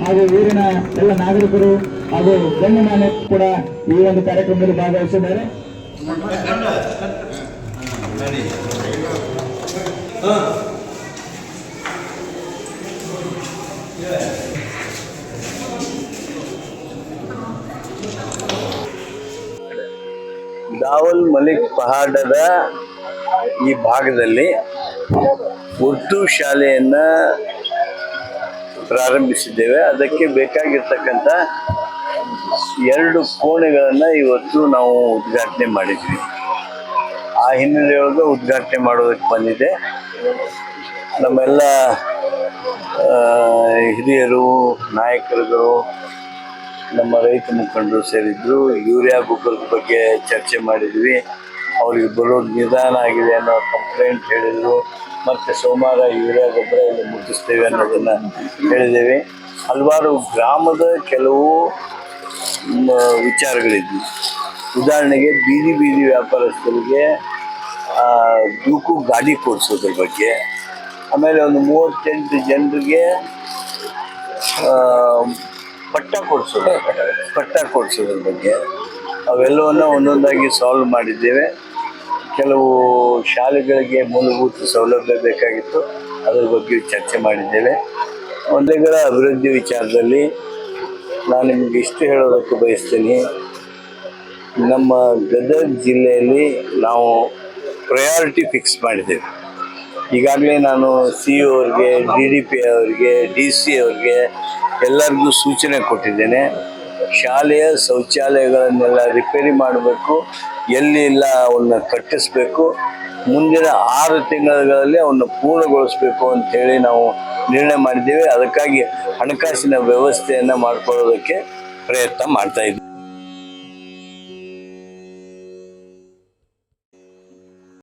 ಹಾಗೂ ಊರಿನ ಎಲ್ಲ ನಾಗರಿಕರು ಹಾಗೂ ಗಣ್ಯಮಾನ್ಯ ಕೂಡ ಈ ಒಂದು ಕಾರ್ಯಕ್ರಮದಲ್ಲಿ ಭಾಗವಹಿಸಿದ್ದಾರೆ. ದಾವಲ್ ಮಲಿಕ್ ಪಹಾಡದ ಈ ಭಾಗದಲ್ಲಿ ಉರ್ದು ಶಾಲೆಯನ್ನು ಪ್ರಾರಂಭಿಸಿದ್ದೇವೆ. ಅದಕ್ಕೆ ಬೇಕಾಗಿರ್ತಕ್ಕಂಥ ಎರಡು ಕೋಣೆಗಳನ್ನು ಇವತ್ತು ನಾವು ಉದ್ಘಾಟನೆ ಮಾಡಿದ್ವಿ. ಆ ಹಿನ್ನೆಲೆಯೊಳಗೆ ಉದ್ಘಾಟನೆ ಮಾಡೋದಕ್ಕೆ ಬಂದಿದೆ ನಮ್ಮೆಲ್ಲ ಹಿರಿಯರು, ನಾಯಕರುಗಳು, ನಮ್ಮ ರೈತ ಮುಖಂಡರು ಸೇರಿದ್ರು. ಯೂರಿಯಾ ಗೊಬ್ಬರದ ಬಗ್ಗೆ ಚರ್ಚೆ ಮಾಡಿದ್ವಿ. ಅವ್ರಿಗೆ ಬರೋದು ನಿಧಾನ ಆಗಿದೆ ಅನ್ನೋ ಕಂಪ್ಲೇಂಟ್ ಹೇಳಿದ್ರು. ಮತ್ತೆ ಸೋಮವಾರ ಯೂರಿಯಾ ಗೊಬ್ಬರ ಇಲ್ಲಿ ಮುಟ್ಟಿಸ್ತೇವೆ ಅನ್ನೋದನ್ನ ಹೇಳಿದ್ದೇವೆ. ಹಲವಾರು ಗ್ರಾಮದ ಕೆಲವು ವಿಚಾರಗಳಿದ್ವು. ಉದಾಹರಣೆಗೆ ಬೀದಿ ಬೀದಿ ವ್ಯಾಪಾರಸ್ಥರಿಗೆ ದೂಕು ಗಾಡಿ ಕೊಡಿಸೋದ್ರ ಬಗ್ಗೆ. ಆಮೇಲೆ ಒಂದು ಮೂವತ್ತೆಂಟು ಜನರಿಗೆ ಪಟ್ಟ ಕೊಡಿಸೋದು ಪಟ್ಟ ಕೊಡಿಸೋದ್ರ ಬಗ್ಗೆ. ಅವೆಲ್ಲವನ್ನ ಒಂದೊಂದಾಗಿ ಸಾಲ್ವ್ ಮಾಡಿದ್ದೇವೆ. ಕೆಲವು ಶಾಲೆಗಳಿಗೆ ಮೂಲಭೂತ ಸೌಲಭ್ಯ ಬೇಕಾಗಿತ್ತು. ಅದರ ಬಗ್ಗೆ ಚರ್ಚೆ ಮಾಡಿದ್ದೇವೆ. ಒಂದೇಗಳ ಅಭಿವೃದ್ಧಿ ವಿಚಾರದಲ್ಲಿ ನಾನು ನಿಮಗೆ ಇಷ್ಟು ಹೇಳೋದಕ್ಕೆ ಬಯಸ್ತೀನಿ. ನಮ್ಮ ಗದಗ ಜಿಲ್ಲೆಯಲ್ಲಿ ನಾವು ಪ್ರಯಾರಿಟಿ ಫಿಕ್ಸ್ ಮಾಡಿದ್ದೇವೆ. ಈಗಾಗಲೇ ನಾನು ಸಿ ಇ ಅವ್ರಿಗೆ ಡಿ ಡಿ ಪಿ ಅವರಿಗೆ ಡಿ ಸಿ ಅವ್ರಿಗೆ ಎಲ್ಲರಿಗೂ ಸೂಚನೆ ಕೊಟ್ಟಿದ್ದೇನೆ. ಶಾಲೆಯ ಶೌಚಾಲಯಗಳನ್ನೆಲ್ಲ ರಿಪೇರಿ ಮಾಡಬೇಕು, ಎಲ್ಲಿ ಇಲ್ಲ ಅವನ್ನ ಕಟ್ಟಿಸ್ಬೇಕು, ಮುಂದಿನ ಆರು ತಿಂಗಳಲ್ಲಿ ಅವನ್ನ ಪೂರ್ಣಗೊಳಿಸ್ಬೇಕು ಅಂತೇಳಿ ನಾವು ನಿರ್ಣಯ ಮಾಡಿದ್ದೇವೆ. ಅದಕ್ಕಾಗಿ ಹಣಕಾಸಿನ ವ್ಯವಸ್ಥೆಯನ್ನು ಮಾಡ್ಕೊಳ್ಳೋದಕ್ಕೆ ಪ್ರಯತ್ನ ಮಾಡ್ತಾ